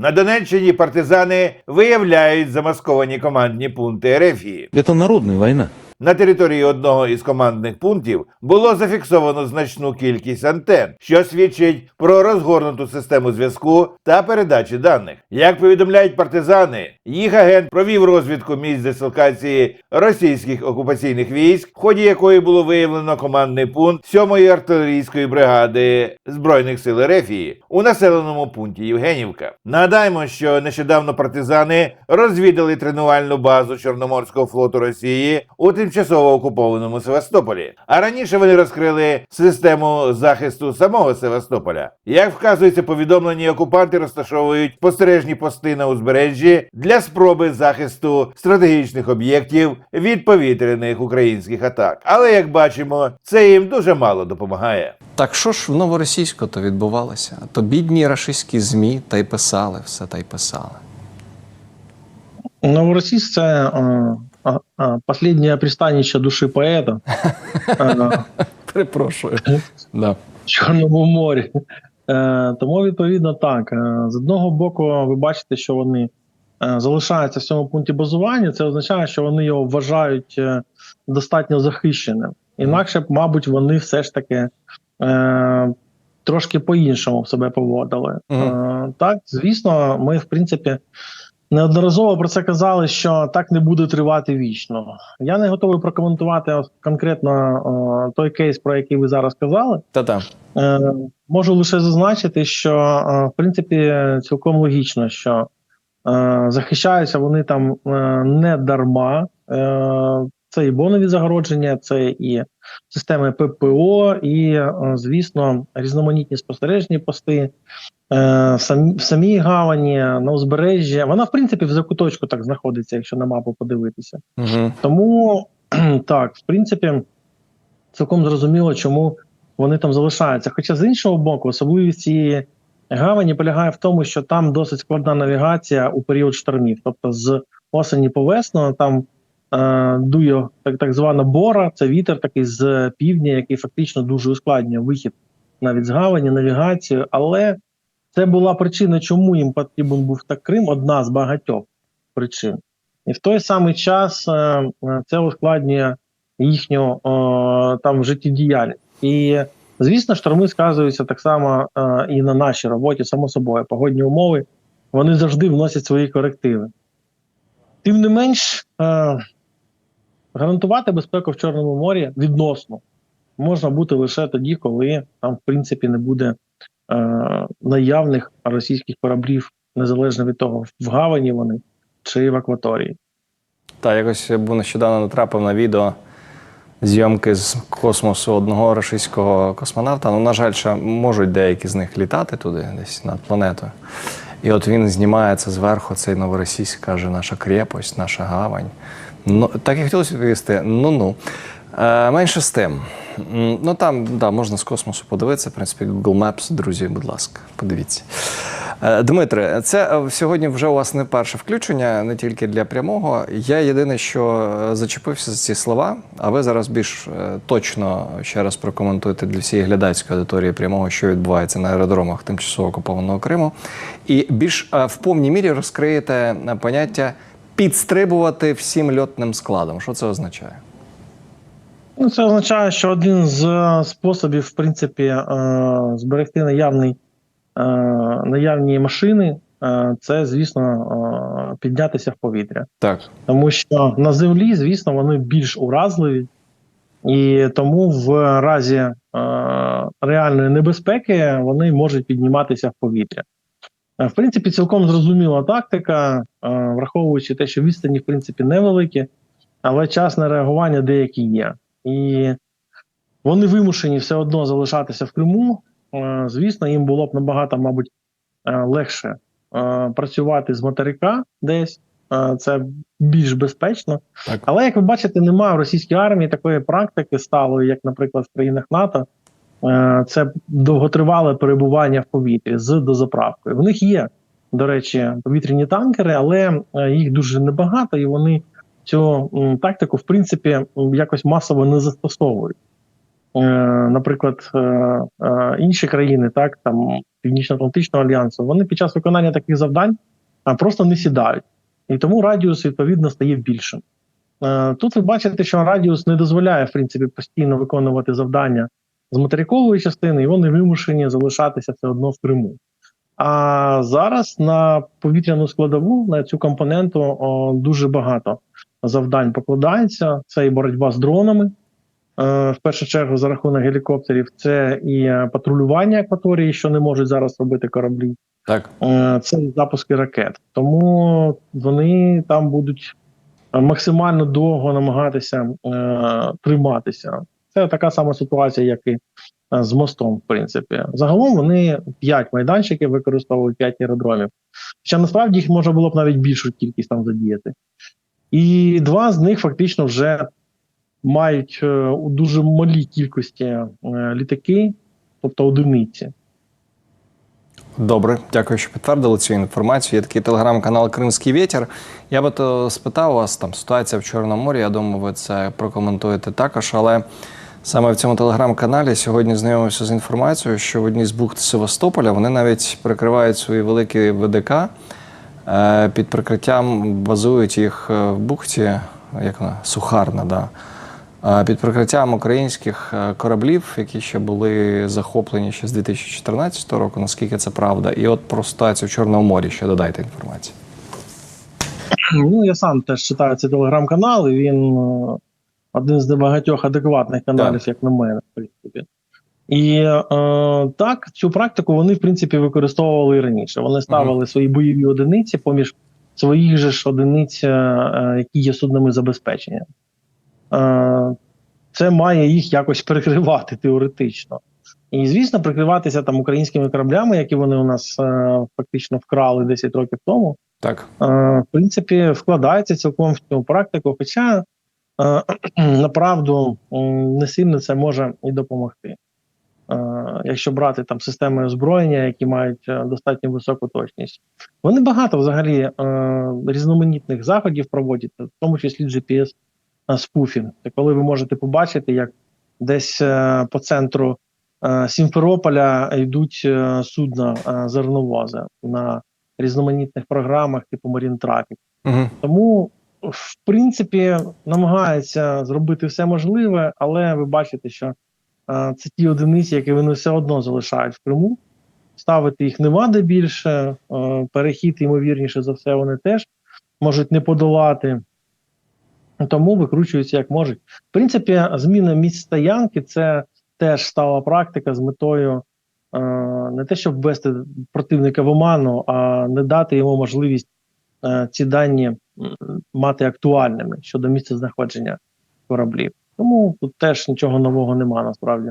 На Донеччині партизани виявляють замасковані командні пункти Ерефії. Це народна война. На території одного із командних пунктів було зафіксовано значну кількість антен, що свідчить про розгорнуту систему зв'язку та передачі даних. Як повідомляють партизани, їх агент провів розвідку місць дислокації російських окупаційних військ, в ході якої було виявлено командний пункт 7-ї артилерійської бригади збройних сил Ерефії у населеному пункті Євгенівка. Нагадаємо, що нещодавно партизани розвідали тренувальну базу Чорноморського флоту Росії у тимчасово окупованому Севастополі. А раніше вони розкрили систему захисту самого Севастополя. Як вказується повідомлені, окупанти розташовують спостережні пости на узбережжі для спроби захисту стратегічних об'єктів від повітряних українських атак. Але як бачимо, це їм дуже мало допомагає. Так що ж в новоросійську то відбувалося? То бідні рашистські ЗМІ та й писали, все та й писали. Новоросійськ це е, последнє пристанище душі поета Перепрошую. В Чорному морі. Е, Тому, відповідно, так. Е, З одного боку, ви бачите, що вони е, залишаються в цьому пункті базування. Це означає, що вони його вважають достатньо захищеним. Інакше мабуть, вони все ж таки трошки по-іншому себе поводили. Так, звісно, ми, в принципі, неодноразово про це казали, що так не буде тривати вічно. Я не готовий прокоментувати конкретно е, той кейс, про який ви зараз казали. Та-та. Е, можу лише зазначити, що е, в принципі цілком логічно, що е, захищаються вони там е, не дарма. Е, це і бонові загородження, це і системи ППО, і, е, звісно, різноманітні спостережні пости. Е, в в самій гавані, на узбережжі. Вона, в принципі, в закуточку так знаходиться, якщо на мапу подивитися. Угу. Тому так, в принципі, цілком зрозуміло, чому вони там залишаються. Хоча з іншого боку, особливість цієї гавані полягає в тому, що там досить складна навігація у період штормів. Тобто з осені по весну там е, дує так, так звана бора, це вітер такий з півдня, який фактично дуже ускладнює вихід навіть з гавані, навігацію. Але це була причина, чому їм потрібен був так Крим, одна з багатьох причин. І в той самий час е, е, це ускладнює їхню е, там життєдіяльність. І звісно, шторми сказуються так само і на нашій роботі, само собою. Погодні умови вони завжди вносять свої корективи. Тим не менш, гарантувати безпеку в Чорному морі відносно можна бути лише тоді, коли там, в принципі, не буде наявних російських кораблів, незалежно від того, в гавані вони чи в акваторії. Та якось був нещодавно натрапив на відео зйомки з космосу одного російського космонавта. Ну, на жаль, ще можуть деякі з них літати туди, десь над планетою. І от він знімається зверху, цей новоросійськ каже, наша крепость, наша гавань. Ну, так і хотілося відповісти: ну-ну. Е, менше з тим. Ну там да, можна з космосу подивитися. В принципі, Google Maps, друзі, будь ласка, подивіться. Е, Дмитре, це е, сьогодні вже у вас не перше включення, не тільки для прямого. Я єдине, що е, зачепився за ці слова, а ви зараз більш точно ще раз прокоментуєте для всієї глядацької аудиторії прямого, що відбувається на аеродромах тимчасово окупованого Криму, і більш в повній мірі розкриєте поняття підстрибувати всім льотним складом. Що це означає? Ну, це означає, що один з способів, в принципі, зберегти наявний, наявні машини, е, це, звісно, е, піднятися в повітря. Так. Тому що на землі, звісно, вони більш уразливі, і тому в разі е, реальної небезпеки вони можуть підніматися в повітря. Е, В принципі, цілком зрозуміла тактика, е, враховуючи те, що відстані, в принципі, невеликі, але час на реагування деякі є. І вони вимушені все одно залишатися в Криму. Е, Звісно, їм було б набагато, мабуть, е, легше е, працювати з материка десь. Це більш безпечно. Так. Але як ви бачите, немає в російській армії такої практики сталої, як, наприклад, в країнах НАТО. Це довготривале перебування в повітрі з дозаправкою. В них є, до речі, повітряні танкери, але їх дуже небагато, і вони цю тактику, в принципі, якось масово не застосовують. Е, наприклад, е, е, інші країни, так там Північно-Атлантичного альянсу, вони під час виконання таких завдань просто не сідають, і тому радіус відповідно стає більшим. Тут ви бачите, що радіус не дозволяє в принципі постійно виконувати завдання з материкової частини, і вони вимушені залишатися все одно в Криму. А зараз на повітряну складову на цю компоненту о, дуже багато завдань покладається. Це і боротьба з дронами, в першу чергу за рахунок гелікоптерів, це і е, патрулювання акваторії, що не можуть зараз робити кораблі. Так. Е, це і запуски ракет. Тому вони там будуть е, максимально довго намагатися е, триматися. Це така сама ситуація, як і е, з мостом, в принципі. Загалом вони 5 майданчиків використовують 5 аеродромів. Хоча насправді їх можна було б навіть більшу кількість там задіяти. І два з них фактично вже мають е, у дуже малій кількості е, літаки, тобто одиниці. Добре, дякую, що підтвердили цю інформацію. Є такий телеграм-канал Кримський Вітер. Я би то спитав вас там ситуація в Чорному морі. Я думаю, ви це прокоментуєте також. Але саме в цьому телеграм-каналі сьогодні знайомився з інформацією, що в одній з бухт Севастополя вони навіть прикривають свої великі ВДК е, під прикриттям базують їх в бухті, як вона сухарна, да. Під прикриттям українських е, кораблів, які ще були захоплені ще з 2014 року, наскільки це правда, і от про ситуацію в Чорному морі ще додайте інформацію. Ну, я сам теж читаю цей телеграм-канал, і він е, один з небагатьох адекватних каналів, як на мене, в принципі. І е, так, цю практику вони, в принципі, використовували і раніше. Вони ставили свої бойові одиниці поміж своїх же ж одиниць, е, е, які є суднами забезпечення. Е, це має їх якось перекривати теоретично. І, звісно, прикриватися там українськими кораблями, які вони у нас е, фактично вкрали 10 років тому. Так. Е, в принципі, вкладається цілком в цю практику, хоча е, направду не сильно це може і допомогти. Якщо брати там системи озброєння, які мають достатньо високу точність, вони багато взагалі різноманітних заходів проводять, в тому числі GPS спуфінг. Коли ви можете побачити, як десь е, по центру е, Сімферополя йдуть е, судна зерновози на різноманітних програмах, типу Marine Traffic. Угу. Тому, в принципі, намагаються зробити все можливе, але ви бачите, що це ті одиниці, які вони все одно залишають в Криму. Ставити їх нема де більше. Перехід, ймовірніше за все, вони теж можуть не подолати. Тому викручуються як можуть. В принципі, зміна місць стоянки це теж стала практика з метою е, не те, щоб ввести противника в оману, а не дати йому можливість е, ці дані мати актуальними щодо місця знаходження кораблів. Тому тут теж нічого нового нема насправді.